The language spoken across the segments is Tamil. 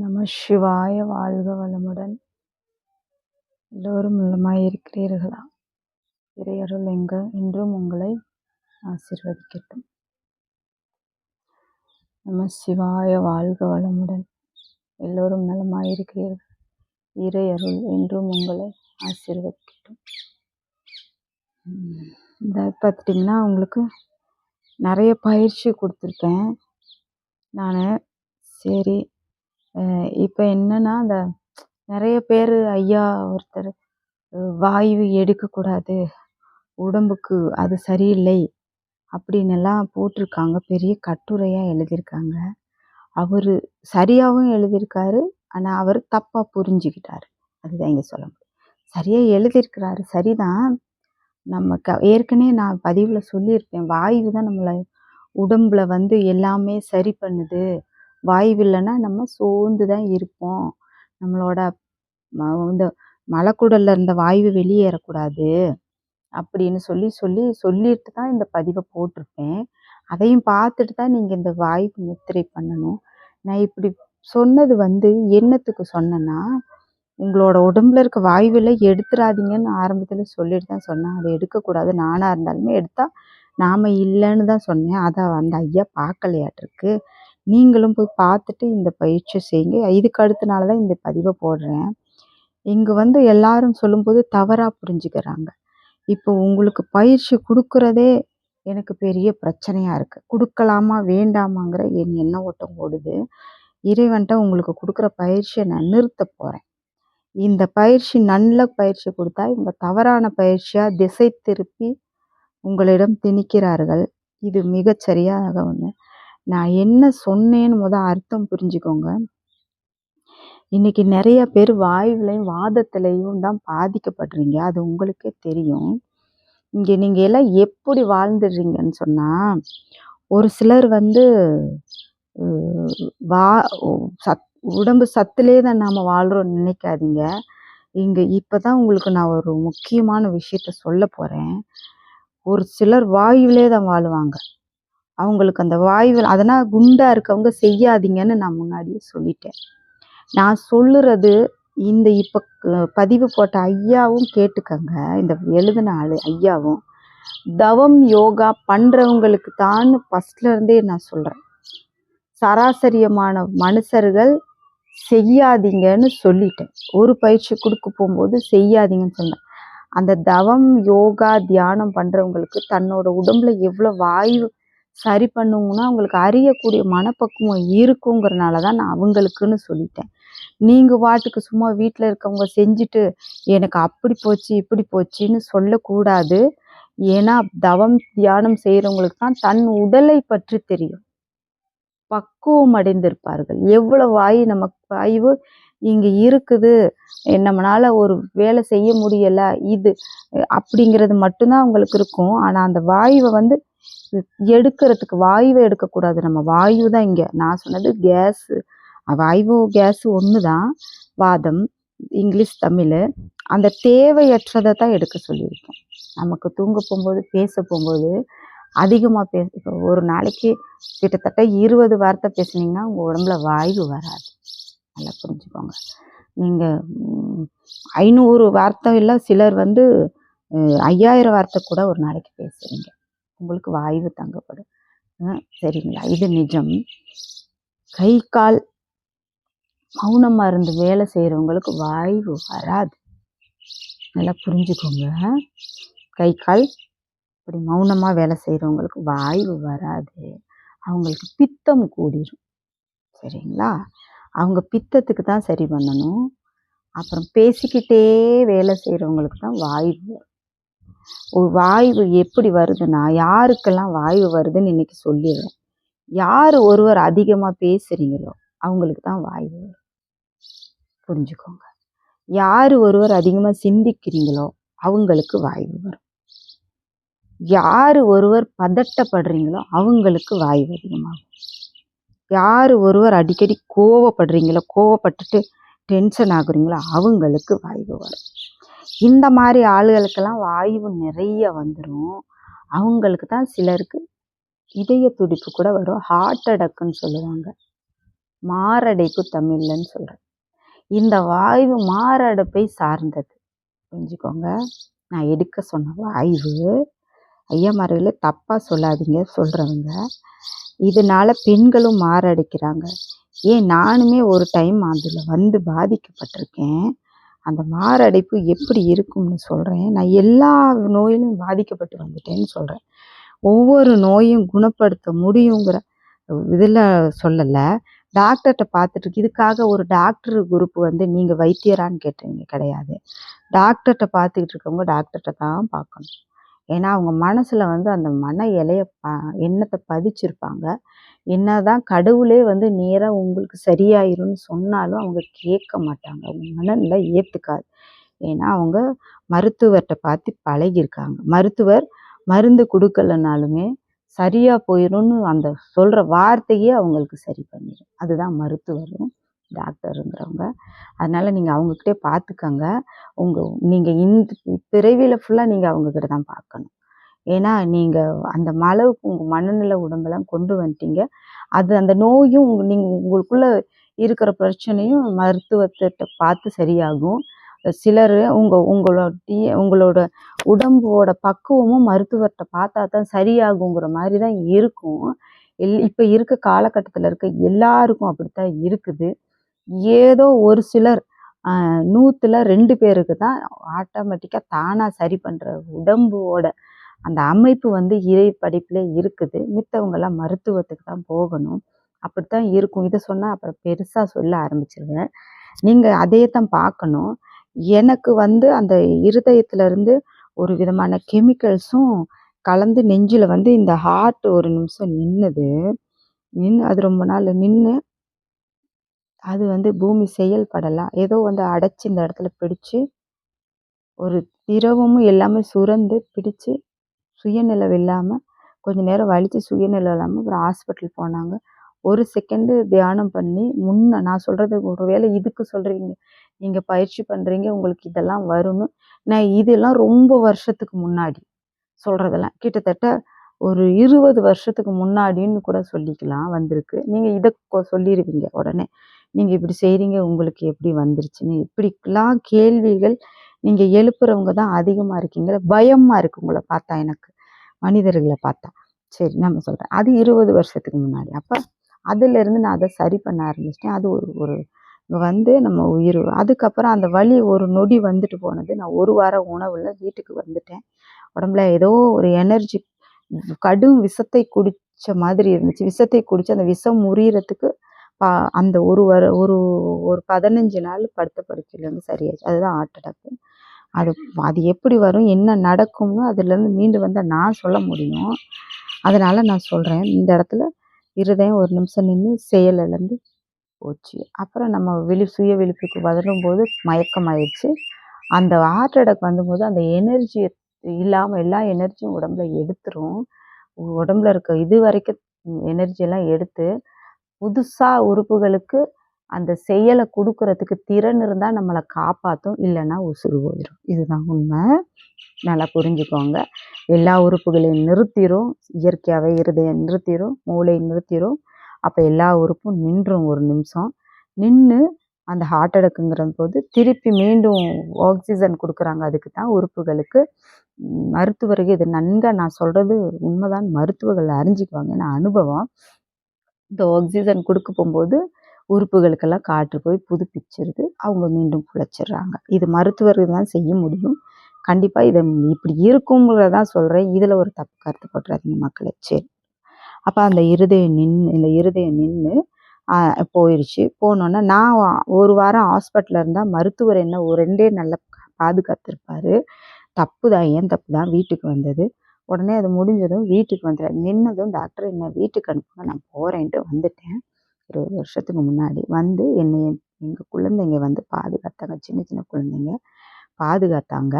நம சிவாய வாழ்க வளமுடன். எல்லோரும் நலமாய் இருக்கிறீர்களா இறையருள் எங்க என்றும் உங்களை ஆசிர்வதிக்கட்டும். நம சிவாய வாழ்க வளமுடன். எல்லோரும் நலமாய் இருக்கிறீர்கள் இறையருள் என்றும் உங்களை ஆசிர்வதிக்கட்டும். இந்த பார்த்துட்டிங்கன்னா உங்களுக்கு நிறைய பயிற்சி கொடுத்துருக்கேன். நான் சரி இப்போ என்னன்னா அந்த நிறைய பேர் ஐயா ஒருத்தர் வாயு எடுக்கக்கூடாது உடம்புக்கு அது சரியில்லை அப்படின்னு எல்லாம் போட்டிருக்காங்க. பெரிய கட்டுரையாக எழுதியிருக்காங்க. அவர் சரியாகவும் எழுதியிருக்காரு ஆனால் அவர் தப்பாக புரிஞ்சுக்கிட்டாரு. அதுதான் இங்கே சொல்ல முடியும். சரியாக எழுதியிருக்கிறாரு. சரிதான். நம்ம க ஏற்கனவே நான் பதிவில் சொல்லியிருப்பேன். வாயு தான் நம்மளை உடம்பில் வந்து எல்லாமே சரி பண்ணுது. வாய்வு இல்லைன்னா நம்ம சோர்ந்து தான் இருப்போம். நம்மளோட ம இந்த மலக்குடலில் இருந்த வாய்வு வெளியேறக்கூடாது அப்படின்னு சொல்லி சொல்லி சொல்லிட்டு தான் இந்த பதிவை போட்டிருப்பேன். அதையும் பார்த்துட்டு தான் நீங்கள் இந்த வாய்ப்பு முத்திரை பண்ணணும். நான் இப்படி சொன்னது வந்து என்னத்துக்கு சொன்னேன்னா உங்களோட உடம்புல இருக்க வாயுவில் எடுத்துடாதீங்கன்னு ஆரம்பத்தில் சொல்லிட்டு தான் சொன்னேன். அதை எடுக்கக்கூடாது. நானாக இருந்தாலுமே எடுத்தால் நாம் இல்லைன்னு தான் சொன்னேன். அதை அந்த ஐயா பார்க்கலையாட்டிருக்கு. நீங்களும் போய் பார்த்துட்டு இந்த பயிற்சி செய்யுங்க. இதுக்கு அடுத்த தான் இந்த பதிவை போடுறேன். இங்கே வந்து எல்லாரும் சொல்லும்போது தவறாக புரிஞ்சுக்கிறாங்க. இப்போ உங்களுக்கு பயிற்சி கொடுக்குறதே எனக்கு பெரிய பிரச்சனையாக இருக்குது கொடுக்கலாமா வேண்டாமாங்கிற என் எண்ண ஓட்டம் ஓடுது. இறைவன்ட்ட உங்களுக்கு கொடுக்குற பயிற்சியை நான் நிறுத்த போகிறேன் இந்த பயிற்சி நல்ல பயிற்சி கொடுத்தா இவங்க தவறான பயிற்சியாக திசை திருப்பி உங்களிடம் திணிக்கிறார்கள். இது மிகச்சரியாக ஒன்று நான் என்ன சொன்னேன்னு முத அர்த்தம் புரிஞ்சுக்கோங்க. இன்னைக்கு நிறைய பேர் வாயுவிலையும் வாதத்திலையும் தான் பாதிக்கப்படுறீங்க. அது உங்களுக்கே தெரியும். இங்கே நீங்கள் எல்லாம் எப்படி வாழ்ந்துடுறீங்கன்னு சொன்னால் ஒரு சிலர் வந்து வா சத் உடம்பு சத்துலே தான் நாம் வாழ்கிறோம்னு நினைக்காதீங்க. இங்கே இப்போ தான் உங்களுக்கு நான் ஒரு முக்கியமான விஷயத்த சொல்ல போகிறேன் ஒரு சிலர் வாயுவிலே தான் வாழுவாங்க. அவங்களுக்கு அந்த வாய்வு அதனால் குண்டாக இருக்கவங்க செய்யாதீங்கன்னு நான் முன்னாடியே சொல்லிட்டேன். நான் சொல்லுறது இந்த இப்போ பதிவு போட்ட ஐயாவும் கேட்டுக்கங்க. இந்த எழுதின ஆள் ஐயாவும். தவம் யோகா பண்ணுறவங்களுக்கு தான் ஃபஸ்ட்லேருந்தே நான் சொல்கிறேன் சராசரியமான மனுஷர்கள் செய்யாதீங்கன்னு சொல்லிட்டேன். ஒரு பயிற்சி கொடுக்க போகும்போது செய்யாதீங்கன்னு சொன்னேன். அந்த தவம் யோகா தியானம் பண்ணுறவங்களுக்கு தன்னோட உடம்புல எவ்வளோ வாயு சரி பண்ணுங்கன்னா அவங்களுக்கு அறியக்கூடிய மனப்பக்குவம் இருக்குங்கிறனால தான் நான் அவங்களுக்குன்னு சொல்லிட்டேன். நீங்கள் வாட்டுக்கு சும்மா வீட்டில் இருக்கவங்க செஞ்சுட்டு எனக்கு அப்படி போச்சு இப்படி போச்சுன்னு சொல்லக்கூடாது. ஏன்னா தவம் தியானம் செய்கிறவங்களுக்கு தான் தன் உடலை பற்றி தெரியும். பக்குவம் அடைந்திருப்பார்கள். எவ்வளோ வாய் நமக்கு வாய்வு இங்கே இருக்குது நம்மளால் ஒரு வேலை செய்ய முடியலை இது அப்படிங்கிறது மட்டும்தான் அவங்களுக்கு இருக்கும். ஆனால் அந்த வாயுவை வந்து எடுக்கிறதுக்கு வாயுவை எடுக்கக்கூடாது. நம்ம வாயு தான் இங்கே. நான் சொன்னது கேஸு. வாயு கேஸு ஒன்று தான் வாதம் இங்கிலீஷ் தமிழ். அந்த தேவையற்றதை தான் எடுக்க சொல்லியிருக்கோம். நமக்கு தூங்க போகும்போது பேச போகும்போது அதிகமாக பேச இப்போ ஒரு நாளைக்கு கிட்டத்தட்ட இருபது வார்த்தை பேசுனீங்கன்னா உங்கள் உடம்புல வாய்வு வராது. நல்லா புரிஞ்சுக்கோங்க. நீங்கள் ஐநூறு வார்த்தை இல்லை சிலர் வந்து ஐயாயிரம் வார்த்தை கூட ஒரு நாளைக்கு பேசுகிறீங்க உங்களுக்கு வாய்வு தங்கப்படும். சரிங்களா? இது நிஜம். கை கால் மௌனமாக இருந்து வேலை செய்கிறவங்களுக்கு வாய்வு வராது. நல்லா புரிஞ்சுக்கோங்க. கை கால் இப்படி மௌனமாக வேலை செய்கிறவங்களுக்கு வாய்வு வராது. அவங்களுக்கு பித்தம் கூடிரும். சரிங்களா? அவங்க பித்தத்துக்கு தான் சரி பண்ணணும். அப்புறம் பேசிக்கிட்டே வேலை செய்கிறவங்களுக்கு தான் வாய்வு வாய்வு எப்படி வருதுன்னா யாருக்கெல்லாம் வாய்வு வருதுன்னு இன்னைக்கு சொல்லிடுறேன். யார் ஒருவர் அதிகமாக பேசுகிறீங்களோ அவங்களுக்கு தான் வாய்வு வரும். புரிஞ்சுக்கோங்க. யார் ஒருவர் அதிகமாக சிந்திக்கிறீங்களோ அவங்களுக்கு வாய்வு வரும். யார் ஒருவர் பதட்டப்படுறீங்களோ அவங்களுக்கு வாய்வு அதிகமாகும். யார் ஒருவர் அடிக்கடி கோவப்படுறீங்களோ கோவப்பட்டுட்டு டென்ஷன் ஆகுறீங்களோ அவங்களுக்கு வாய்வு வரும். இந்த மாதிரி ஆளுகளுக்கெல்லாம் வாயு நிறைய வந்துடும் அவங்களுக்கு தான் சிலருக்கு இதய துடிப்பு கூட வரும். ஹார்ட் அடக்குன்னு சொல்லுவாங்க. மாரடைப்பு தமிழ்லன்னு சொல்கிறேன் இந்த வாய்வு மாரடைப்பை சார்ந்தது. புரிஞ்சுக்கோங்க. நான் எடுக்க சொன்ன வாயு ஐயமார்களே தப்பாக சொல்லாதீங்க சொல்கிறவங்க இதனால பெண்களும் மாரடைக்கிறாங்க. ஏன்? நானுமே ஒரு டைம் அதில் வந்து பாதிக்கப்பட்டிருக்கேன். அந்த மாரடைப்பு எப்படி இருக்கும்னு சொல்கிறேன் நான் எல்லா நோயிலும் பாதிக்கப்பட்டு வந்துட்டேன்னு சொல்கிறேன் ஒவ்வொரு நோயும் குணப்படுத்த முடியுங்கிற இதில் சொல்லலை. டாக்டர்கிட்ட பார்த்துட்டு இதுக்காக ஒரு டாக்டர் குரூப் வந்து நீங்கள் வைத்தியரான்னு கேட்டீங்க. கிடையாது. டாக்டர்கிட்ட பார்த்துக்கிட்டு இருக்கவங்க டாக்டர்கிட்ட தான் பார்க்கணும். ஏன்னா அவங்க மனசில் வந்து அந்த மன இலைய ப எண்ணத்தை பதிச்சிருப்பாங்க. என்னதான் கடவுளே வந்து நேராக உங்களுக்கு சரியாயிரும்னு சொன்னாலும் அவங்க கேட்க மாட்டாங்க. அவங்க மனநிலை ஏற்றுக்காது ஏன்னா அவங்க மருத்துவர்கிட்ட பார்த்து பழகியிருக்காங்க. மருத்துவர் மருந்து கொடுக்கலனாலுமே சரியாக போயிடும்னு அந்த சொல்கிற வார்த்தையே அவங்களுக்கு சரி பண்ணிடும் அதுதான் மருத்துவரும் டாக்டருங்கிறவங்க. அதனால் நீங்கள் அவங்கக்கிட்டே பார்த்துக்கங்க. உங்கள் நீங்கள் இந்த பிறவியில் ஃபுல்லாக நீங்கள் அவங்கக்கிட்ட தான் பார்க்கணும். ஏன்னா நீங்கள் அந்த அளவுக்கு உங்கள் மனநிலை உடம்பெல்லாம் கொண்டு வந்துட்டீங்க. அது அந்த நோயும் நீங்கள் உங்களுக்குள்ளே இருக்கிற பிரச்சனையும் மருத்துவத்திட்ட பார்த்து சரியாகும். சிலர் உங்கள் உங்களுடைய உங்களோட உடம்போட பக்குவமும் மருத்துவர்கிட்ட பார்த்தா தான் சரியாகுங்கிற மாதிரி தான் இருக்கும். எல் இப்போ இருக்க காலகட்டத்தில் இருக்க எல்லாருக்கும் அப்படித்தான் இருக்குது. ஏதோ ஒரு சிலர் நூற்றுல ரெண்டு பேருக்கு தான் ஆட்டோமேட்டிக்காக தானாக சரி பண்ணுற உடம்போட அந்த அமைப்பு வந்து இறை படிப்பில் இருக்குது. மித்தவங்கெல்லாம் மருத்துவத்துக்கு தான் போகணும். அப்படித்தான் இருக்கும். இதை சொன்னால் அப்புறம் பெருசாக சொல்ல ஆரம்பிச்சிருவேன். நீங்கள் அதையே தான் பார்க்கணும். எனக்கு வந்து அந்த இருதயத்துல இருந்து ஒரு விதமான கெமிக்கல்ஸும் கலந்து நெஞ்சில் வந்து இந்த ஹார்ட் ஒரு நிமிஷம் நின்னுது. நின்று அது ரொம்ப நாள் நின்று அது வந்து பூமி செயல்படலாம் ஏதோ வந்து அடைச்சி இந்த இடத்துல பிடிச்சு ஒரு திரவமும் எல்லாமே சுரந்து பிடிச்சு சுயநிலவு இல்லாமல் கொஞ்ச நேரம் வலித்து சுயநிலவு இல்லாமல் அப்புறம் ஹாஸ்பிட்டல் போனாங்க. ஒரு செகண்டு தியானம் பண்ணி முன்ன நான் சொல்கிறது ஒரு வேளை இதுக்கு சொல்கிறீங்க நீங்கள் பயிற்சி பண்ணுறீங்க உங்களுக்கு இதெல்லாம் வரும்னு. நான் இதெல்லாம் ரொம்ப வருஷத்துக்கு முன்னாடி சொல்கிறதெல்லாம் கிட்டத்தட்ட ஒரு இருபது வருஷத்துக்கு முன்னாடின்னு கூட சொல்லிக்கலாம் வந்திருக்கு. நீங்கள் இதை சொல்லிடுவீங்க உடனே. நீங்கள் இப்படி செய்கிறீங்க உங்களுக்கு எப்படி வந்துருச்சுன்னு. இப்படிலாம் கேள்விகள் நீங்கள் எழுப்புறவங்க தான் அதிகமாக இருக்கீங்க. பயமாக இருக்குது உங்களை பார்த்தா எனக்கு. மனிதர்களை பார்த்தா. சரி நம்ம சொல்கிறேன் அது இருபது வருஷத்துக்கு முன்னாடி. அப்போ அதுலேருந்து நான் அதை சரி பண்ண ஆரம்பிச்சிட்டேன். அது ஒரு ஒரு வந்து நம்ம உயிர் அதுக்கப்புறம் அந்த வலி ஒரு நொடி வந்துட்டு போனது. நான் ஒரு வாரம் உணவில் வீட்டுக்கு வந்துட்டேன். உடம்புல ஏதோ ஒரு எனர்ஜி கடும் விஷத்தை குடித்த மாதிரி இருந்துச்சு. விஷத்தை குடித்து அந்த விஷம் முறியறதுக்கு பா அந்த ஒரு வர ஒரு ஒரு பதினஞ்சு நாள் படுத்த படுக்கையிலேருந்து சரியாச்சு. அதுதான் ஹார்ட் அட்டாக்கு அது அது எப்படி வரும் என்ன நடக்கும்னு அதுலேருந்து மீண்டு வந்தால் நான் சொல்ல முடியும். அதனால் நான் சொல்கிறேன் இந்த இடத்துல இருதயம் ஒரு நிமிஷம் நின்று செயலிலேருந்து போச்சு. அப்புறம் நம்ம விழி சுய விழிப்புக்கு வரும்போது மயக்கமாயிடுச்சு. அந்த ஹார்ட் அட்டாக் வந்தபோது அந்த எனர்ஜி இல்லாமல் எல்லா எனர்ஜியும் உடம்புல எடுத்துரும். உடம்புல இருக்க இது வரைக்கும் எனர்ஜியெல்லாம் எடுத்து புதுசாக உறுப்புகளுக்கு அந்த செயலை கொடுக்கறதுக்கு திறன் இருந்தால் நம்மளை காப்பாற்றும் இல்லைன்னா உசுறு போயிடும் இதுதான் உண்மை. நல்லா புரிஞ்சுக்கோங்க. எல்லா உறுப்புகளையும் நிறுத்திடும் இயற்கையாகவே இருதயம் நிறுத்திடும் மூளை நிறுத்திடும் அப்போ எல்லா உறுப்பும் நின்றும் ஒரு நிமிஷம். நின்று அந்த ஹார்ட் அட்டாக்குங்கிற போது திருப்பி மீண்டும் ஆக்சிஜன் கொடுக்குறாங்க. அதுக்கு தான் உறுப்புகளுக்கு. மருத்துவர்கள் இது நன்காக நான் சொல்கிறது உண்மைதான். மருத்துவர்கள் அறிஞ்சிக்குவாங்க. ஏன்னா அனுபவம். இந்த ஆக்சிஜன் கொடுக்க போகும்போது உறுப்புகளுக்கெல்லாம் காற்று போய் புதுப்பிச்சிருது. அவங்க மீண்டும் பிழைச்சிடுறாங்க. இது மருத்துவர்கள் தான் செய்ய முடியும். கண்டிப்பாக இதை இப்படி இருக்குங்கிறதான் சொல்கிறேன் இதில் ஒரு தப்பு கருத்து போட்டுறாதீங்க மக்களை. சரி. அப்போ அந்த இருதயம் நின்று இந்த இருதயம் நின்று போயிடுச்சு போனோன்னே நான் ஒரு வாரம் ஹாஸ்பிட்டலில் இருந்தால் மருத்துவர் என்ன ஒரு ரெண்டே நல்ல பாதுகாத்திருப்பார். தப்பு தான் ஏன் தப்பு தான்? வீட்டுக்கு வந்தது. உடனே அது முடிஞ்சதும் வீட்டுக்கு வந்துடுறேன் நின்னதும் டாக்டர் என்ன வீட்டுக்கு அனுப்புங்க நான் போகிறேன்ட்டு வந்துட்டேன். இருபது வருஷத்துக்கு முன்னாடி வந்து என்னை எங்கள் குழந்தைங்க வந்து பாதுகாத்தாங்க. சின்ன சின்ன குழந்தைங்க பாதுகாத்தாங்க.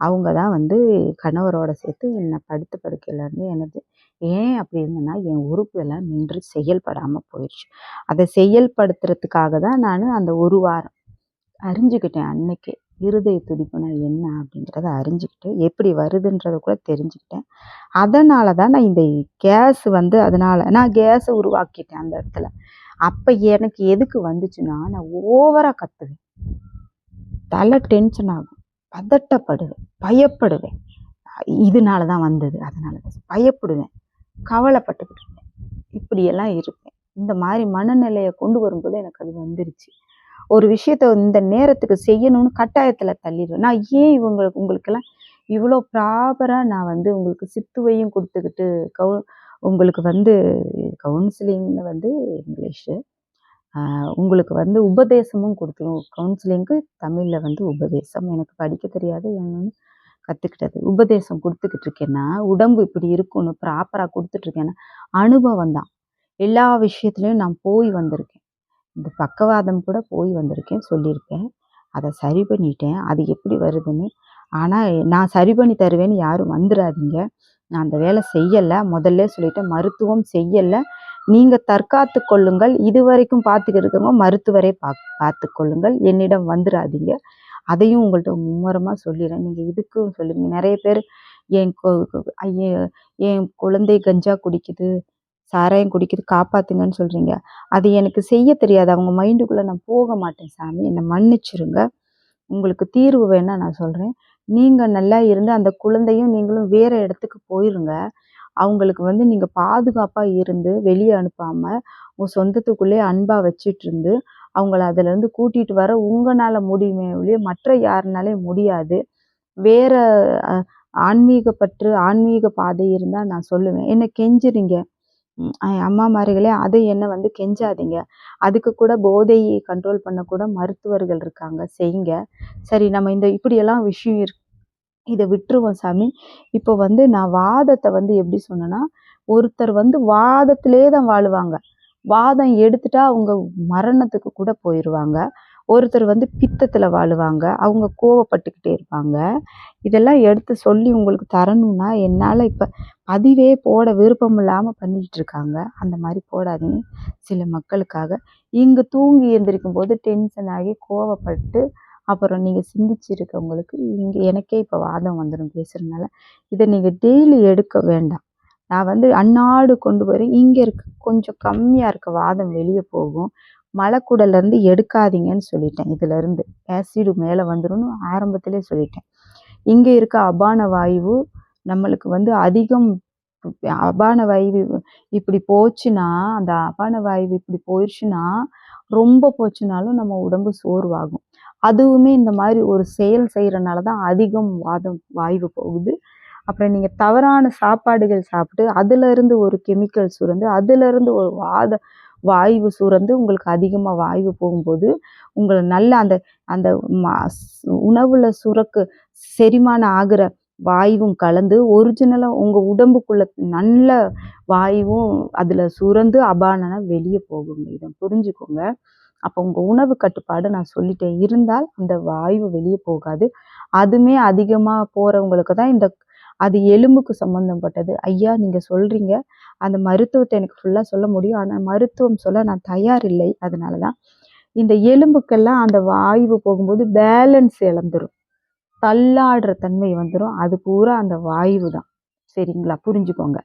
அவங்க தான் வந்து கணவரோட சேர்த்து என்னை படுத்து படுக்கையிலேருந்து எனக்கு ஏன் அப்படி இருந்தேன்னா என் உறுப்பு எல்லாம் நின்று செயல்படாமல் போயிடுச்சு அதை செயல்படுத்துறதுக்காக தான் நான் அந்த ஒரு வாரம் அறிஞ்சுக்கிட்டேன். அன்னைக்கு இருதய துடிப்புனா என்ன அப்படிங்கிறத அறிஞ்சுக்கிட்டு எப்படி வருதுன்றத கூட தெரிஞ்சுக்கிட்டேன். அதனால தான் நான் இந்த கேஸ் வந்து அதனால் நான் கேஸை உருவாக்கிட்டேன் அந்த இடத்துல. அப்போ எனக்கு எதுக்கு வந்துச்சுன்னா நான் ஓவராக கத்துவேன். தலை டென்ஷன் ஆகும். பதட்டப்படுவேன். பயப்படுவேன். இதனால தான் வந்தது. அதனால தான் பயப்படுவேன். கவலைப்பட்டுக்கிட்டு இருப்பேன். இப்படியெல்லாம் இருப்பேன். இந்த மாதிரி மனநிலையை கொண்டு வரும்போது எனக்கு அது வந்துருச்சு. ஒரு விஷயத்த இந்த நேரத்துக்கு செய்யணும்னு கட்டாயத்தில் தள்ளிடுவேன். நான் ஏன் இவங்களுக்கு உங்களுக்கெல்லாம் இவ்வளோ ப்ராப்பராக நான் வந்து உங்களுக்கு சித்துவையும் கொடுத்துக்கிட்டு கவு உங்களுக்கு வந்து கவுன்சிலிங்னு வந்து இங்கிலீஷு. உங்களுக்கு வந்து உபதேசமும் கொடுத்துரும் கவுன்சிலிங்க்கு தமிழில் வந்து உபதேசம். எனக்கு படிக்க தெரியாது என்னன்னு கற்றுக்கிட்டது உபதேசம் கொடுத்துக்கிட்டு இருக்கேன்னா உடம்பு இப்படி இருக்கும்னு ப்ராப்பராக கொடுத்துட்ருக்கேன்னா அனுபவம் தான். எல்லா விஷயத்துலையும் நான் போய் வந்திருக்கேன். இந்த பக்கவாதம் கூட போய் வந்திருக்கேன் சொல்லியிருக்கேன். அதை சரி பண்ணிட்டேன். அது எப்படி வருதுன்னு. ஆனால் நான் சரி பண்ணி தருவேன்னு யாரும் வந்துடாதீங்க நான் அந்த வேலை செய்யலை. முதல்ல சொல்லிட்டேன் மருத்துவம் செய்யலை. நீங்கள் தற்காத்து கொள்ளுங்கள். இதுவரைக்கும் வரைக்கும் பார்த்துக்கிருக்கவங்க மருத்துவரை பா பார்த்து கொள்ளுங்கள். என்னிடம் வந்துடாதீங்க அதையும் உங்கள்கிட்ட மும்முரமாக சொல்லிடுறேன் நீங்கள் இதுக்கும் சொல்லுங்க. நிறைய பேர் என் ஐய- என் குழந்தை கஞ்சா குடிக்குது சாராயம் குடிக்குது காப்பாத்துங்கன்னு சொல்கிறீங்க அது எனக்கு செய்ய தெரியாது. அவங்க மைண்டுக்குள்ளே நான் போக மாட்டேன் சாமி. என்னை மன்னிச்சிருங்க. உங்களுக்கு தீர்வு வேணால் நான் சொல்கிறேன் நீங்கள் நல்லா இருந்து அந்த குழந்தையும் நீங்களும் வேறு இடத்துக்கு போயிருங்க. அவங்களுக்கு வந்து நீங்கள் பாதுகாப்பாக இருந்து வெளியே அனுப்பாமல் உங்கள் சொந்தத்துக்குள்ளே அன்பாக வச்சுட்டு இருந்து அவங்கள அதுலேருந்து கூட்டிகிட்டு வர உங்களால் முடியுமே ஒழிய மற்ற யாருனாலே முடியாது. வேற ஆன்மீகப்பற்று ஆன்மீக பாதை இருந்தால் நான் சொல்லுவேன். என்னை கெஞ்சுறீங்க. அம்மாமார்களே அதை என்ன வந்து கெஞ்சாதீங்க. அதுக்கு கூட போதையை கண்ட்ரோல் பண்ணக்கூட மருத்துவர்கள் இருக்காங்க செய்யுங்க. சரி நம்ம இந்த இப்படியெல்லாம் விஷயம் இருக்கு இதை விட்டுருவோம் சாமி. இப்போ வந்து நான் வாதத்தை வந்து எப்படி சொன்னேன்னா ஒருத்தர் வந்து வாதத்திலே தான் வாழுவாங்க. வாதம் எடுத்துட்டா அவங்க மரணத்துக்கு கூட போயிடுவாங்க ஒருத்தர் வந்து பித்தத்தில் வாழுவாங்க. அவங்க கோவப்பட்டுக்கிட்டே இருப்பாங்க. இதெல்லாம் எடுத்து சொல்லி உங்களுக்கு தரணும்னா என்னால் இப்போ பதிவே போட விருப்பம் இல்லாமல் பண்ணிக்கிட்டு இருக்காங்க. அந்த மாதிரி போடாதீங்க. சில மக்களுக்காக இங்கே தூங்கி எழுந்திரிக்கும் போது டென்ஷன் ஆகி கோவப்பட்டு அப்புறம் நீங்கள் சிந்திச்சிருக்கவங்களுக்கு இங்கே எனக்கே இப்போ வாதம் வந்துடும் பேசுகிறதுனால இதை நீங்கள் டெய்லி எடுக்க வேண்டாம். நான் வந்து அன்னாடு கொண்டு வரேன் இங்கே இருக்க கொஞ்சம் கம்மியாக இருக்க வாதம் வெளியே போகும். மலைக்கூடலேருந்து எடுக்காதீங்கன்னு சொல்லிட்டேன் இதுலேருந்து. ஆசிடு மேலே வந்துடும் ஆரம்பத்திலே சொல்லிட்டேன். இங்கே இருக்க அபான வாயு நம்மளுக்கு வந்து அதிகம் அபான வாயு இப்படி போச்சுன்னா அந்த அபான வாயு இப்படி போயிடுச்சுன்னா ரொம்ப போச்சுனாலும் நம்ம உடம்பு சோர்வாகும். அதுவுமே இந்த மாதிரி ஒரு செயல் செய்கிறனால தான் அதிகம் வாதம் வாய்வு போகுது. அப்புறம் நீங்கள் தவறான சாப்பாடுகள் சாப்பிட்டு அதுலேருந்து ஒரு கெமிக்கல் சுரந்து அதுலேருந்து ஒரு வாத வாய்வு சுரந்து உங்களுக்கு அதிகமாக வாய்வு போகும்போது உங்களை நல்ல அந்த அந்த ம- உணவுல சுரக்கு செரிமானம் ஆகிற வாயுவும் கலந்து ஒரிஜினலாக உங்கள் உடம்புக்குள்ள நல்ல வாயுவும் அதில் சுரந்து அபானனா வெளியே போகுங்க. இதை புரிஞ்சுக்கோங்க. அப்போ உங்கள் உணவு கட்டுப்பாடு நான் சொல்லிட்டேன். இருந்தால் அந்த வாயு வெளியே போகாது. அதுமே அதிகமாக போகிறவங்களுக்கு தான் இந்த அது எலும்புக்கு சம்மந்தப்பட்டது ஐயா நீங்கள் சொல்கிறீங்க அந்த மருத்துவத்தை எனக்கு ஃபுல்லாக சொல்ல முடியும். ஆனால் மருத்துவம் சொல்ல நான் தயார் இல்லை அதனால தான் இந்த எலும்புக்கெல்லாம் அந்த வாயு போகும்போது பேலன்ஸ் இழந்துடும் தள்ளாடுற தன்மை வந்துடும் அது பூரா அந்த வாயு தான் சரிங்களா? புரிஞ்சுக்கோங்க.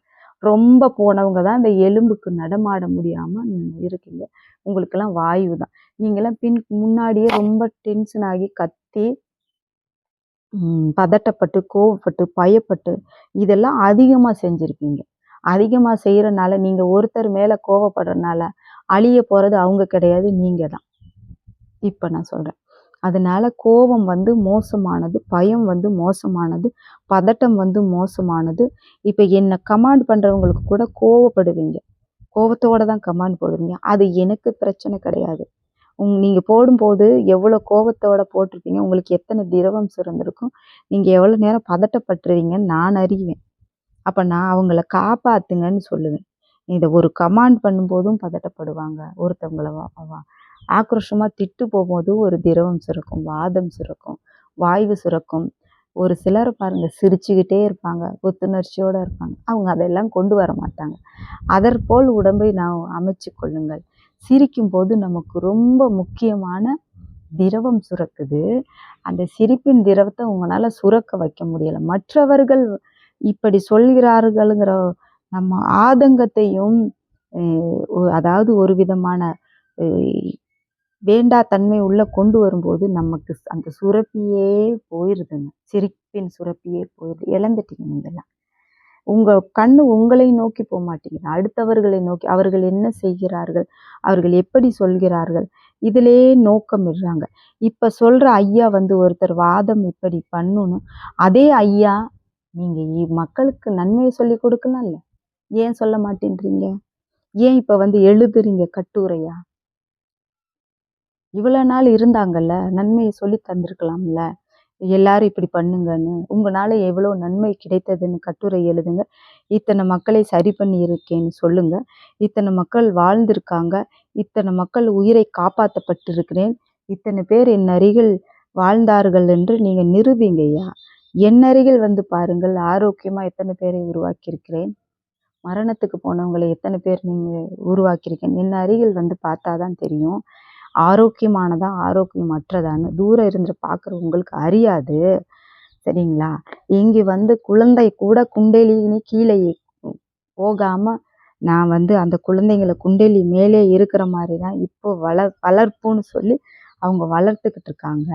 ரொம்ப போனவங்க தான் இந்த எலும்புக்கு நடமாட முடியாமல் இருக்கீங்க. உங்களுக்கெல்லாம் வாயு தான் நீங்களாம் பின் முன்னாடியே ரொம்ப டென்ஷன் ஆகி கத்தி பதட்டப்பட்டு கோவப்பட்டு பயப்பட்டு இதெல்லாம் அதிகமாக செஞ்சுருக்கீங்க அதிகமாக செய்கிறனால நீங்கள் ஒருத்தர் மேலே கோவப்படுறனால அழிய போகிறது அவங்க கிடையாது நீங்கள் தான். இப்போ நான் சொல்கிறேன் அதனால கோபம் வந்து மோசமானது பயம் வந்து மோசமானது பதட்டம் வந்து மோசமானது. இப்போ என்னை கமாண்ட் பண்ணுறவங்களுக்கு கூட கோவப்படுவீங்க. கோபத்தோடு தான் கமாண்ட் போடுவீங்க. அது எனக்கு பிரச்சனை கிடையாது. உங் நீங்கள் போடும்போது எவ்வளோ கோபத்தோட போட்டிருப்பீங்க உங்களுக்கு எத்தனை திரவம் சுரந்திருக்கும் நீங்கள் எவ்வளோ நேரம் பதட்டப்பட்டுருவீங்கன்னு நான் அறிவேன். அப்போ நான் அவங்கள காப்பாத்துங்கன்னு சொல்லுவேன். இதை ஒரு கமாண்ட் பண்ணும்போதும் பதட்டப்படுவாங்க. ஒருத்தவங்கள வா- வா- ஆக்ரோஷமாக திட்டு போகும்போது ஒரு திரவம் சுரக்கும் வாதம் சுரக்கும் வாய்வு சுரக்கும். ஒரு சிலர் பாருங்க சிரிச்சுக்கிட்டே இருப்பாங்க புத்துணர்ச்சியோடு இருப்பாங்க. அவங்க அதெல்லாம் கொண்டு வர மாட்டாங்க. அதற்போல் உடம்பை நாம் அமைச்சு கொள்ளுங்கள். சிரிக்கும் போது நமக்கு ரொம்ப முக்கியமான திரவம் சுரக்குது. அந்த சிரிப்பின் திரவத்தை உங்களால் சுரக்க வைக்க முடியலை. மற்றவர்கள் இப்படி சொல்கிறார்களுங்கிற நம்ம ஆதங்கத்தையும் அதாவது ஒரு விதமான வேண்டா தன்மை உள்ள கொண்டு வரும்போது நமக்கு அந்த சுரப்பியே போயிருதுங்க. சிரிப்பின் சுரப்பியே போயிருது. இழந்துட்டீங்க நீங்கெல்லாம். உங்க கண்ணு உங்களை நோக்கி போக மாட்டேங்குது. அடுத்தவர்களை நோக்கி அவர்கள் என்ன செய்கிறார்கள்? அவர்கள் எப்படி சொல்கிறார்கள்? இதிலே நோக்கம் இடுறாங்க இப்ப சொல்ற ஐயா வந்து ஒருத்தர் வாதம் இப்படி பண்ணணும் அதே ஐயா நீங்கள் இ- மக்களுக்கு நன்மையை சொல்லி கொடுக்கலாம்ல? ஏன் சொல்ல மாட்டேன்றீங்க? ஏன் இப்போ வந்து எழுதுறீங்க கட்டுரையா? இவ்வளோ நாள் இருந்தாங்கல்ல நன்மையை சொல்லி தந்திருக்கலாம்ல? எல்லாரும் இப்படி பண்ணுங்கன்னு உங்களால் எவ்வளோ நன்மை கிடைத்ததுன்னு கட்டுரை எழுதுங்க. இத்தனை மக்களை சரி பண்ணி இருக்கேன்னு சொல்லுங்க. இத்தனை மக்கள் வாழ்ந்திருக்காங்க. இத்தனை மக்கள் உயிரை காப்பாற்றப்பட்டிருக்கிறேன் இத்தனை பேர் என் அருகில் வாழ்ந்தார்கள் என்று நீங்கள் நிரூபிங்கய்யா? என்னருகில் வந்து பாருங்கள் ஆரோக்கியமா எத்தனை பேரை உருவாக்கியிருக்கிறேன்? மரணத்துக்கு போனவங்களை எத்தனை பேர் நீங்கள் உருவாக்கியிருக்கேன்? என் அருகில் வந்து பார்த்தாதான் தெரியும். ஆரோக்கியமானதா ஆரோக்கியமற்றதான்னு தூரம் இருந்து பார்க்குற உங்களுக்கு அறியாது. சரிங்களா? இங்கே வந்து குழந்தை கூட குண்டெலினி கீழே போகாம நான் வந்து அந்த குழந்தைங்களை குண்டெலி மேலே இருக்கிற மாதிரி தான் இப்போ வள வளர்ப்புன்னு சொல்லி அவங்க வளர்த்துக்கிட்டு இருக்காங்க.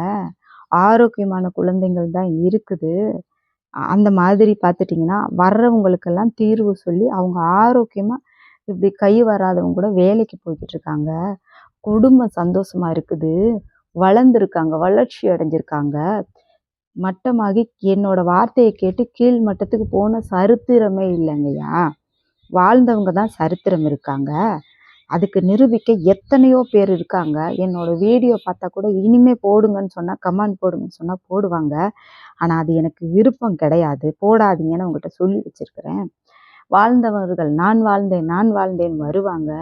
ஆரோக்கியமான குழந்தைகள் தான் இருக்குது. அந்த மாதிரி பார்த்துட்டிங்கன்னா வர்றவங்களுக்கெல்லாம் தீர்வு சொல்லி அவங்க ஆரோக்கியமாக இப்படி கை வராதவங்க கூட வேலைக்கு போய்கிட்டு இருக்காங்க. குடும்பம் சந்தோஷமாக இருக்குது. வளர்ந்துருக்காங்க வளர்ச்சி அடைஞ்சிருக்காங்க. மட்டமாகி என்னோட வார்த்தையை கேட்டு கீழ் மட்டத்துக்கு போன சரித்திரமே இல்லைங்கய்யா. வாழ்ந்தவங்க தான் சரித்திரம் இருக்காங்க. அதுக்கு நிரூபிக்க எத்தனையோ பேர் இருக்காங்க. என்னோட வீடியோ பார்த்தா கூட இனிமே போடுங்கன்னு சொன்னால் கமெண்ட் போடுங்கன்னு சொன்னால் போடுவாங்க. ஆனால் அது எனக்கு விருப்பம் கிடையாது. போடாதீங்கன்னு உங்கள்கிட்ட சொல்லி வச்சிருக்கிறேன். வாழ்ந்தவர்கள் நான் வாழ்ந்தேன் நான் வாழ்ந்தேன் வருவாங்க.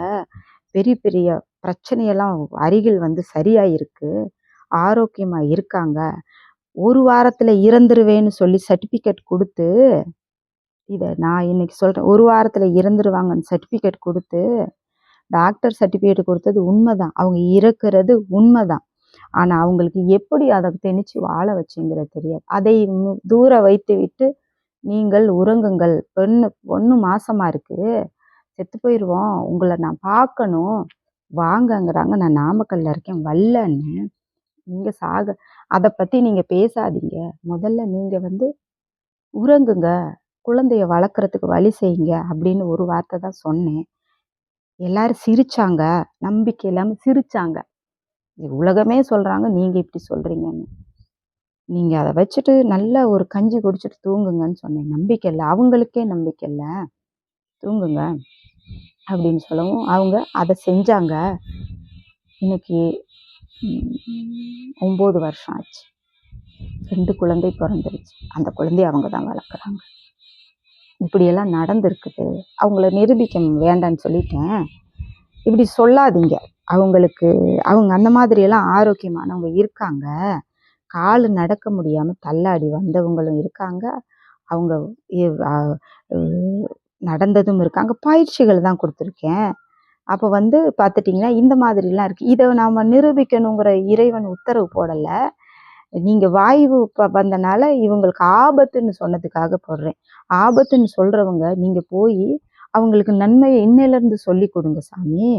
பெரிய பெரிய பிரச்சனையெல்லாம் அருகில் வந்து சரியாக இருக்குது ஆரோக்கியமாக இருக்காங்க. ஒரு வாரத்தில் இறந்துருவேன்னு சொல்லி சர்டிஃபிகேட் கொடுத்து இதை நான் இன்னைக்கு சொல்கிறேன் ஒரு வாரத்தில் இறந்துருவாங்கன்னு சர்டிஃபிகேட் கொடுத்து டாக்டர் சர்டிஃபிகேட் கொடுத்தது உண்மைதான். அவங்க இறக்குறது உண்மைதான். ஆனால் அவங்களுக்கு எப்படி அதை திணிச்சு வாழ வச்சுங்கிறது தெரியாது. அதை தூர வைத்து விட்டு நீங்கள் உறங்குங்கள். பெண்ணு பொண்ணு மாசமாக இருக்குது செத்து போயிடுவோம் உங்களை நான் பார்க்கணும். வாங்கங்கிறாங்க. நான் நாமக்கல்ல இருக்கேன். வல்லன்னு. நீங்கள் சாக அதை பற்றி நீங்கள் பேசாதீங்க. முதல்ல நீங்கள் வந்து உறங்குங்க. குழந்தைய வளர்க்குறதுக்கு வழி செய்யுங்க. அப்படின்னு ஒரு வார்த்தை தான் சொன்னேன். எல்லாரும் சிரிச்சாங்க. நம்பிக்கை இல்லாமல் சிரிச்சாங்க. இது உலகமே சொல்கிறாங்க நீங்கள் இப்படி சொல்கிறீங்கன்னு நீங்கள் அதை வச்சுட்டு நல்ல ஒரு கஞ்சி குடிச்சிட்டு தூங்குங்கன்னு சொன்னேன். நம்பிக்கை இல்லை. அவங்களுக்கே நம்பிக்கை இல்லை. தூங்குங்க அப்படின்னு சொல்லவும் அவங்க அதை செஞ்சாங்க. இன்னைக்கு ஒம்பது வருஷம் ஆச்சு. ரெண்டு குழந்தை பிறந்துருச்சு. அந்த குழந்தைய அவங்க தான் வளர்க்குறாங்க. இப்படியெல்லாம் நடந்திருக்குது. அவங்கள நிரூபிக்க வேண்டான்னு சொல்லிட்டேன். இப்படி சொல்லாதீங்க. அவங்களுக்கு அவங்க அந்த மாதிரியெல்லாம் ஆரோக்கியமானவங்க இருக்காங்க. கால் நடக்க முடியாமல் தள்ளாடி வந்தவங்களும் இருக்காங்க. அவங்க நடந்ததும் இருக்காங்க. பயிற்சிகள் தான் கொடுத்துருக்கேன். அப்போ வந்து பார்த்துட்டிங்கன்னா இந்த மாதிரிலாம் இருக்குது இதை நாம் நிரூபிக்கணுங்கிற இறைவன் உத்தரவு போடலை. நீங்கள் வாய்வு வந்தனால இவங்களுக்கு ஆபத்துன்னு சொன்னதுக்காக போடுறேன். ஆபத்துன்னு சொல்கிறவங்க நீங்கள் போய் அவங்களுக்கு நன்மையை இன்னிலேருந்து சொல்லி கொடுங்க சாமி.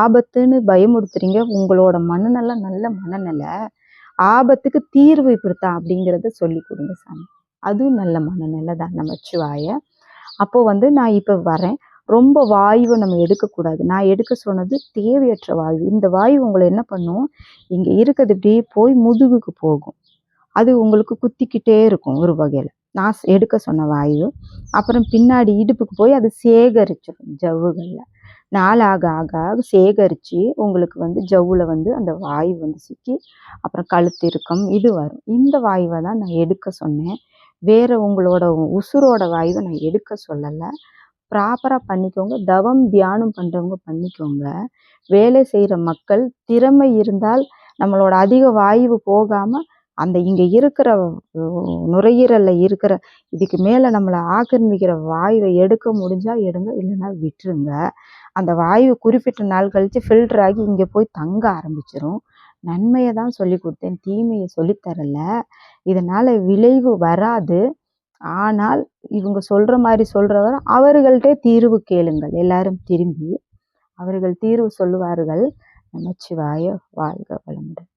ஆபத்துன்னு பயமுறுத்துறீங்க. உங்களோட மனநல நல்ல மனநிலை. ஆபத்துக்கு தீர்வு இப்படித்தான் அப்படிங்கிறத சொல்லி கொடுங்க சாமி. அதுவும் நல்ல மனநிலை தான். நமச்சிவாய அப்போது வந்து நான் இப்போ வரேன். ரொம்ப வாயுவை நம்ம எடுக்கக்கூடாது. நான் எடுக்க சொன்னது தேவையற்ற வாயு இந்த வாயு உங்களை என்ன பண்ணும்? இங்கே இருக்கிறது இப்படியே போய் முதுகுக்கு போகும். அது உங்களுக்கு குத்திக்கிட்டே இருக்கும் ஒரு வகையில். நான் எடுக்க சொன்ன வாயு அப்புறம் பின்னாடி இடுப்புக்கு போய் அது சேகரிச்சிடும் ஜவ்வுகளில். நாளாக ஆக ஆக சேகரித்து உங்களுக்கு வந்து ஜவ்வில் வந்து அந்த வாயு வந்து சிக்கி அப்புறம் கழுத்து இறுக்கம் இது வரும். இந்த வாயுவை தான் நான் எடுக்க சொன்னேன். வேறு உங்களோட உசுரோட வாயுவை நான் எடுக்க சொல்லலை. ப்ராப்பராக பண்ணிக்கோங்க. தவம் தியானம் பண்ணுறவங்க பண்ணிக்கோங்க. வேலை செய்கிற மக்கள் திறமை இருந்தால் நம்மளோட அதிக வாயு போகாமல் அந்த இங்கே இருக்கிற நுரையீரலில் இருக்கிற இதுக்கு மேலே நம்மளை ஆக்கிரமிக்கிற வாயுவை எடுக்க முடிஞ்சால் எடுங்க இல்லைன்னா விட்டுருங்க. அந்த வாயு குறிப்பிட்ட நாள் கழித்து ஃபில்டர் ஆகி இங்கே போய் தங்க ஆரம்பிச்சிரும். நன்மையை தான் சொல்லி கொடுத்தேன் தீமையை சொல்லித்தரல இதனால் விளைவு வராது. ஆனால் இவங்க சொல்கிற மாதிரி சொல்கிறவர் அவர்கள்ட்டே தீர்வு கேளுங்கள். எல்லாரும் திரும்பி அவர்கள் தீர்வு சொல்லுவார்கள். நமச்சிவாய வாழ்க வளமுடன்.